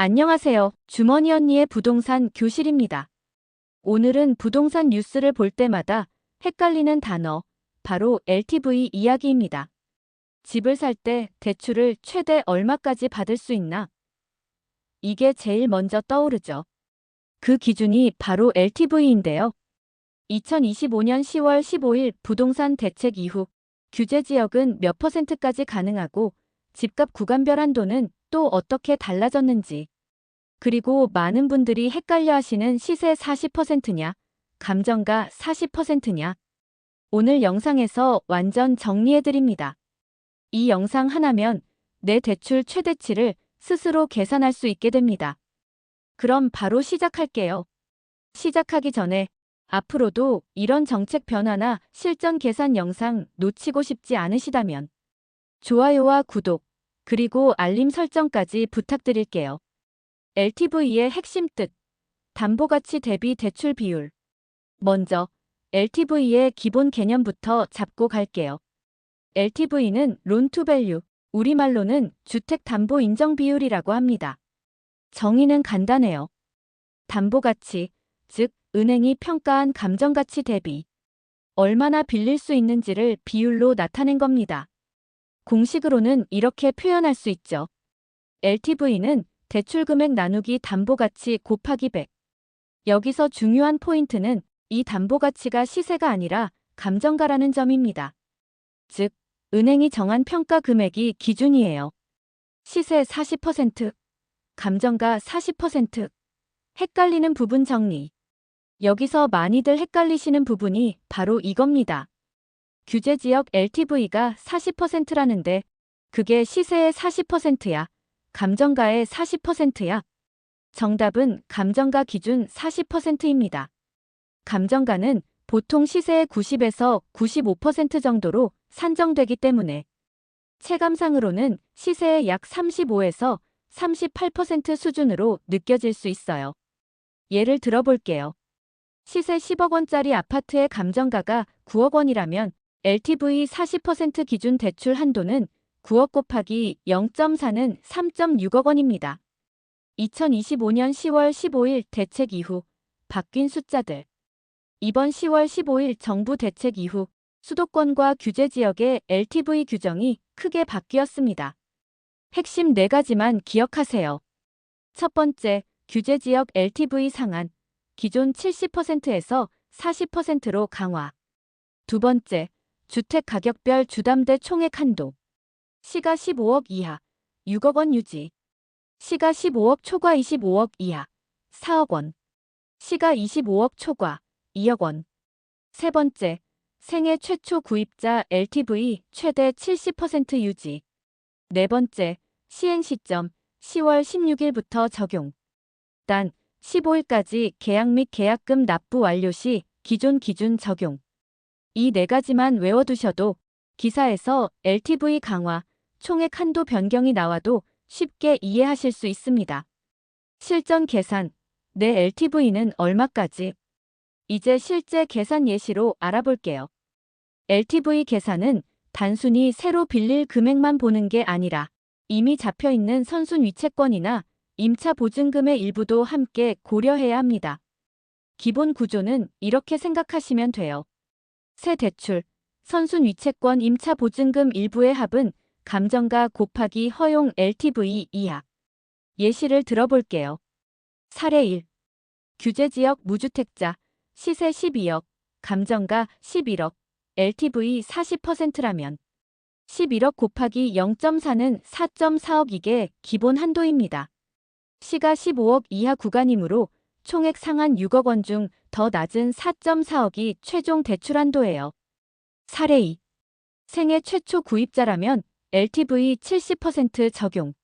안녕하세요. 주머니 언니의 부동산 교실입니다. 오늘은 부동산 뉴스를 볼 때마다 헷갈리는 단어, 바로 LTV 이야기입니다. 집을 살 때 대출을 최대 얼마까지 받을 수 있나? 이게 제일 먼저 떠오르죠. 그 기준이 바로 LTV인데요. 2025년 10월 15일 부동산 대책 이후 규제 지역은 몇 퍼센트까지 가능하고 집값 구간별 한도는 또 어떻게 달라졌는지. 그리고 많은 분들이 헷갈려 하시는 시세 40%냐, 감정가 40%냐. 오늘 영상에서 완전 정리해드립니다. 이 영상 하나면 내 대출 최대치를 스스로 계산할 수 있게 됩니다. 그럼 바로 시작할게요. 시작하기 전에 앞으로도 이런 정책 변화나 실전 계산 영상 놓치고 싶지 않으시다면 좋아요와 구독, 그리고 알림 설정까지 부탁드릴게요. LTV의 핵심 뜻, 담보가치 대비 대출 비율. 먼저 LTV의 기본 개념부터 잡고 갈게요. LTV는 론투 밸류, 우리말로는 주택 담보 인정 비율이라고 합니다. 정의는 간단해요. 담보가치, 즉 은행이 평가한 감정가치 대비 얼마나 빌릴 수 있는지를 비율로 나타낸 겁니다. 공식으로는 이렇게 표현할 수 있죠. LTV는 대출 금액 나누기 담보가치 곱하기 100. 여기서 중요한 포인트는 이 담보가치가 시세가 아니라 감정가라는 점입니다. 즉, 은행이 정한 평가 금액이 기준이에요. 시세 40%, 감정가 40%. 헷갈리는 부분 정리. 여기서 많이들 헷갈리시는 부분이 바로 이겁니다. 규제 지역 LTV가 40%라는데 그게 시세의 40%야. 감정가의 40%야. 정답은 감정가 기준 40%입니다. 감정가는 보통 시세의 90에서 95% 정도로 산정되기 때문에 체감상으로는 시세의 약 35에서 38% 수준으로 느껴질 수 있어요. 예를 들어볼게요. 시세 10억 원짜리 아파트의 감정가가 9억 원이라면 LTV 40% 기준 대출 한도는 9억 곱하기 0.4는 3.6억 원입니다. 2025년 10월 15일 대책 이후 바뀐 숫자들. 이번 10월 15일 정부 대책 이후 수도권과 규제 지역의 LTV 규정이 크게 바뀌었습니다. 핵심 4가지만 기억하세요. 첫 번째, 규제 지역 LTV 상한. 기존 70%에서 40%로 강화. 두 번째, 주택 가격별 주담대 총액 한도. 시가 15억 이하, 6억 원 유지. 시가 15억 초과 25억 이하, 4억 원. 시가 25억 초과, 2억 원. 세 번째, 생애 최초 구입자 LTV 최대 70% 유지. 네 번째, 시행 시점 10월 16일부터 적용. 단 15일까지 계약 및 계약금 납부 완료 시 기존 기준 적용. 이 네 가지만 외워두셔도 기사에서 LTV 강화, 총액 한도 변경이 나와도 쉽게 이해하실 수 있습니다. 실전 계산, 내 LTV는 얼마까지? 이제 실제 계산 예시로 알아볼게요. LTV 계산은 단순히 새로 빌릴 금액만 보는 게 아니라 이미 잡혀 있는 선순 위채권이나 임차 보증금의 일부도 함께 고려해야 합니다. 기본 구조는 이렇게 생각하시면 돼요. 새 대출, 선순 위채권 임차 보증금 일부의 합은 감정가 곱하기 허용 LTV 이하. 예시를 들어볼게요. 사례 1. 규제지역 무주택자, 시세 12억, 감정가 11억, LTV 40%라면 11억 곱하기 0.4는 4.4억 이게 기본 한도입니다. 시가 15억 이하 구간이므로 총액 상한 6억 원 중 더 낮은 4.4억이 최종 대출 한도예요. 사례 2. 생애 최초 구입자라면 LTV 70% 적용.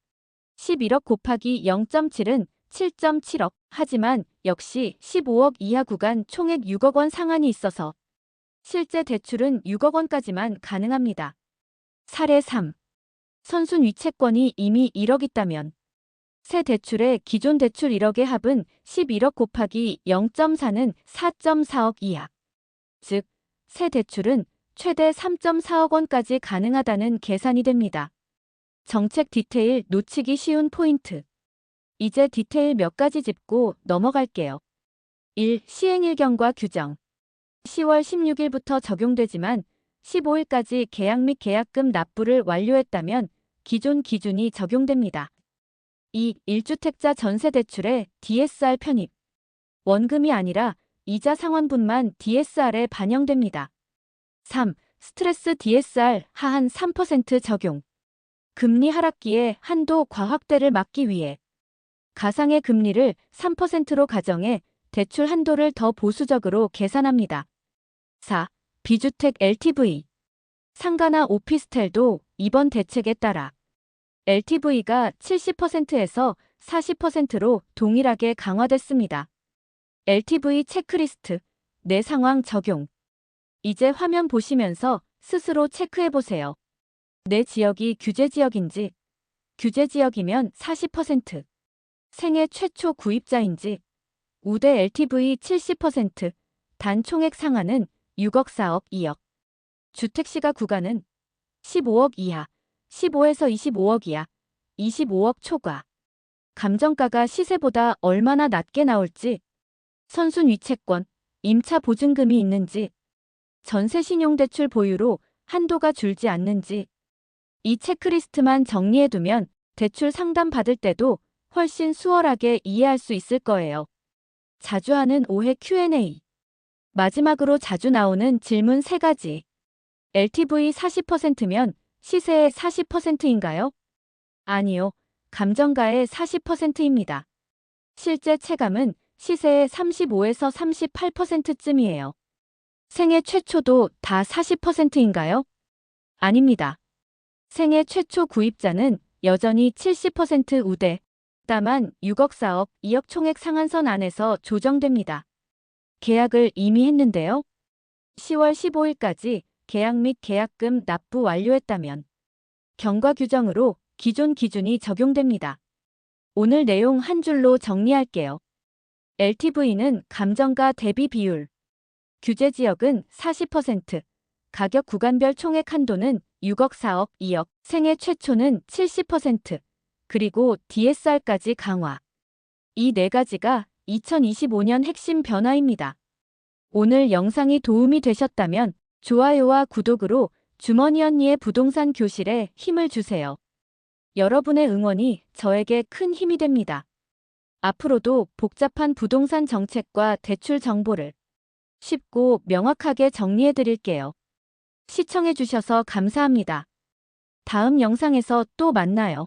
11억 곱하기 0.7은 7.7억. 하지만 역시 15억 이하 구간 총액 6억 원 상한이 있어서 실제 대출은 6억 원까지만 가능합니다. 사례 3. 선순 위채권이 이미 1억 있다면 새 대출의 기존 대출 1억의 합은 11억 곱하기 0.4는 4.4억 이하. 즉, 새 대출은 최대 3.4억 원까지 가능하다는 계산이 됩니다. 정책 디테일 놓치기 쉬운 포인트. 이제 디테일 몇 가지 짚고 넘어갈게요. 1. 시행일경과 규정. 10월 16일부터 적용되지만 15일까지 계약 및 계약금 납부를 완료했다면 기존 기준이 적용됩니다. 2. 1주택자 전세 대출에 DSR 편입. 원금이 아니라 이자 상환분만 DSR에 반영됩니다. 3. 스트레스 DSR 하한 3% 적용. 금리 하락기에 한도 과확대를 막기 위해 가상의 금리를 3%로 가정해 대출 한도를 더 보수적으로 계산합니다. 4. 비주택 LTV. 상가나 오피스텔도 이번 대책에 따라 LTV가 70%에서 40%로 동일하게 강화됐습니다. LTV 체크리스트, 내 상황 적용. 이제 화면 보시면서 스스로 체크해 보세요. 내 지역이 규제 지역인지, 규제 지역이면 40%, 생애 최초 구입자인지, 우대 LTV 70%, 단 총액 상한은 6억 4억 2억. 주택시가 구간은 15억 이하, 15에서 25억 이하, 25억 초과. 감정가가 시세보다 얼마나 낮게 나올지, 선순 위 채권, 임차 보증금이 있는지, 전세 신용대출 보유로 한도가 줄지 않는지, 이 체크리스트만 정리해두면 대출 상담 받을 때도 훨씬 수월하게 이해할 수 있을 거예요. 자주 하는 오해 Q&A. 마지막으로 자주 나오는 질문 3가지. LTV 40%면 시세의 40%인가요? 아니요. 감정가의 40%입니다. 실제 체감은 시세의 35에서 38%쯤이에요. 생애 최초도 다 40%인가요? 아닙니다. 생애 최초 구입자는 여전히 70% 우대, 다만 6억 4억 2억 총액 상한선 안에서 조정됩니다. 계약을 이미 했는데요. 10월 15일까지 계약 및 계약금 납부 완료했다면 경과 규정으로 기존 기준이 적용됩니다. 오늘 내용 한 줄로 정리할게요. LTV는 감정가 대비 비율, 규제 지역은 40%, 가격 구간별 총액 한도는 6억 4억 2억, 생애 최초는 70%, 그리고 DSR까지 강화. 이 네 가지가 2025년 핵심 변화입니다. 오늘 영상이 도움이 되셨다면 좋아요와 구독으로 주머니 언니의 부동산 교실에 힘을 주세요. 여러분의 응원이 저에게 큰 힘이 됩니다. 앞으로도 복잡한 부동산 정책과 대출 정보를 쉽고 명확하게 정리해 드릴게요. 시청해 주셔서 감사합니다. 다음 영상에서 또 만나요.